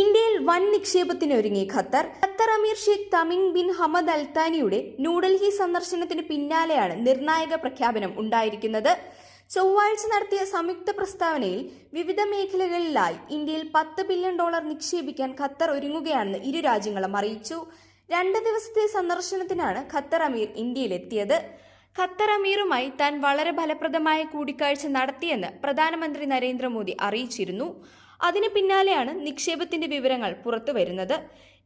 ഇന്ത്യയിൽ വൻ നിക്ഷേപത്തിനൊരുങ്ങി ഖത്തർ. ഖത്തർ അമീർ ഷെയ്ഖ് തമിങ് ബിൻ ഹമദ് അൽത്താനിയുടെ ന്യൂഡൽഹി സന്ദർശനത്തിന് പിന്നാലെയാണ് നിർണായക പ്രഖ്യാപനം ഉണ്ടായിരിക്കുന്നത്. ചൊവ്വാഴ്ച നടത്തിയ സംയുക്ത പ്രസ്താവനയിൽ വിവിധ മേഖലകളിലായി ഇന്ത്യയിൽ പത്ത് ബില്യൺ ഡോളർ നിക്ഷേപിക്കാൻ ഖത്തർ ഒരുങ്ങുകയാണെന്ന് ഇരു രാജ്യങ്ങളും അറിയിച്ചു. രണ്ട് ദിവസത്തെ സന്ദർശനത്തിനാണ് ഖത്തർ അമീർ ഇന്ത്യയിലെത്തിയത്. ഖത്തർ അമീറുമായി താൻ വളരെ ഫലപ്രദമായ കൂടിക്കാഴ്ച നടത്തിയെന്ന് പ്രധാനമന്ത്രി നരേന്ദ്രമോദി അറിയിച്ചിരുന്നു. അതിന് പിന്നാലെയാണ് നിക്ഷേപത്തിന്റെ വിവരങ്ങൾ പുറത്തുവരുന്നത്.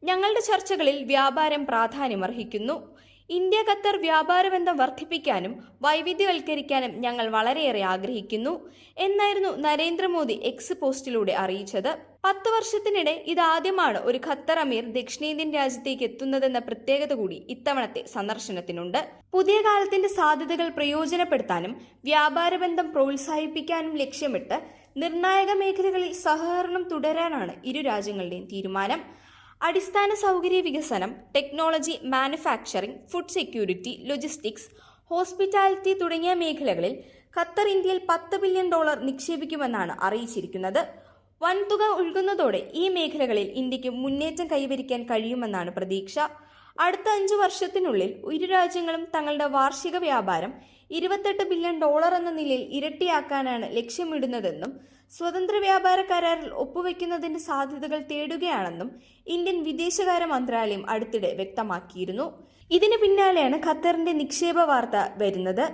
ഞങ്ങളുടെ ചർച്ചകളിൽ വ്യാപാരം പ്രാധാന്യമർഹിക്കുന്നു. ഇന്ത്യ ഖത്തർ വ്യാപാര ബന്ധം വർദ്ധിപ്പിക്കാനും വൈവിധ്യവൽക്കരിക്കാനും ഞങ്ങൾ വളരെയേറെ ആഗ്രഹിക്കുന്നു. എന്നായിരുന്നു നരേന്ദ്രമോദി എക്സ് പോസ്റ്റിലൂടെ അറിയിച്ചത്. പത്ത് വർഷത്തിനിടെ ഇതാദ്യമാണ് ഒരു ഖത്തർ അമീർ ദക്ഷിണേന്ത്യൻ രാജ്യത്തേക്ക് എത്തുന്നതെന്ന പ്രത്യേകത കൂടി ഇത്തവണത്തെ സന്ദർശനത്തിനുണ്ട്. പുതിയ കാലത്തിന്റെ സാധ്യതകൾ പ്രയോജനപ്പെടുത്താനും വ്യാപാര ബന്ധം പ്രോത്സാഹിപ്പിക്കാനും ലക്ഷ്യമിട്ട് നിർണായക മേഖലകളിൽ സഹകരണം തുടരാനാണ് ഇരു രാജ്യങ്ങളുടെയും തീരുമാനം. അടിസ്ഥാന സൗകര്യ വികസനം technology manufacturing food security logistics hospitality തുടങ്ങിയ മേഖലകളിൽ ഖത്തർ ഇന്ത്യയിൽ പത്ത് ബില്യൺ ഡോളർ നിക്ഷേപിക്കുമെന്നാണ് അറിയിച്ചിരിക്കുന്നത്. വൻതുക ഒഴുകുന്നതോടെ ഈ മേഖലകളിൽ ഇന്ത്യയ്ക്ക് മുന്നേറ്റം കൈവരിക്കാൻ കഴിയുമെന്നാണ് പ്രതീക്ഷ. അടുത്ത അഞ്ചു വർഷത്തിനുള്ളിൽ ഇരു രാജ്യങ്ങളും തങ്ങളുടെ വാർഷിക വ്യാപാരം ഇരുപത്തെട്ട് ബില്യൺ ഡോളർ എന്ന നിലയിൽ ഇരട്ടിയാക്കാനാണ് ലക്ഷ്യമിടുന്നതെന്നും സ്വതന്ത്ര വ്യാപാര കരാറിൽ ഒപ്പുവെക്കുന്നതിന്റെ സാധ്യതകൾ തേടുകയാണെന്നും ഇന്ത്യൻ വിദേശകാര്യ മന്ത്രാലയം അടുത്തിടെ വ്യക്തമാക്കിയിരുന്നു. ഇതിന് പിന്നാലെയാണ് ഖത്തറിന്റെ നിക്ഷേപ വാർത്ത വരുന്നത്.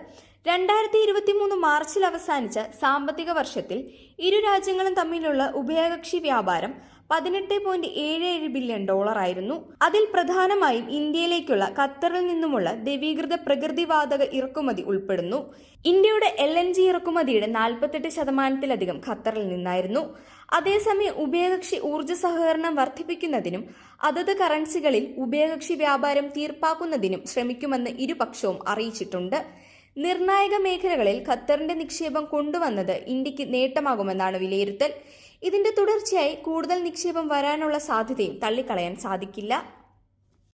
രണ്ടായിരത്തി ഇരുപത്തി മൂന്ന് മാർച്ചിൽ അവസാനിച്ച സാമ്പത്തിക വർഷത്തിൽ ഇരു രാജ്യങ്ങളും തമ്മിലുള്ള ഉഭയകക്ഷി വ്യാപാരം പതിനെട്ട് പോയിന്റ് ഏഴ് ഏഴ് ബില്യൺ ഡോളർ ആയിരുന്നു. അതിൽ പ്രധാനമായും ഇന്ത്യയിലേക്കുള്ള ഖത്തറിൽ നിന്നുമുള്ള ദ്രവീകൃത പ്രകൃതിവാതക ഇറക്കുമതി ഉൾപ്പെടുന്നു. ഇന്ത്യയുടെ എൽ എൻ ജി ഇറക്കുമതിയുടെ നാൽപ്പത്തെട്ട് ശതമാനത്തിലധികം ഖത്തറിൽ നിന്നായിരുന്നു. അതേസമയം ഉഭയകക്ഷി ഊർജ സഹകരണം വർദ്ധിപ്പിക്കുന്നതിനും അതത് കറൻസികളിൽ ഉഭയകക്ഷി വ്യാപാരം തീർപ്പാക്കുന്നതിനും ശ്രമിക്കുമെന്ന് ഇരുപക്ഷവും അറിയിച്ചിട്ടുണ്ട്. നിർണായക മേഖലകളിൽ ഖത്തറിന്റെ നിക്ഷേപം കൊണ്ടുവന്നത് ഇന്ത്യയ്ക്ക് നേട്ടമാകുമെന്നാണ് വിലയിരുത്തൽ. ഇതിന്റെ തുടർച്ചയായി കൂടുതൽ നിക്ഷേപം വരാനുള്ള സാധ്യതയും തള്ളിക്കളയാൻ സാധിക്കില്ല.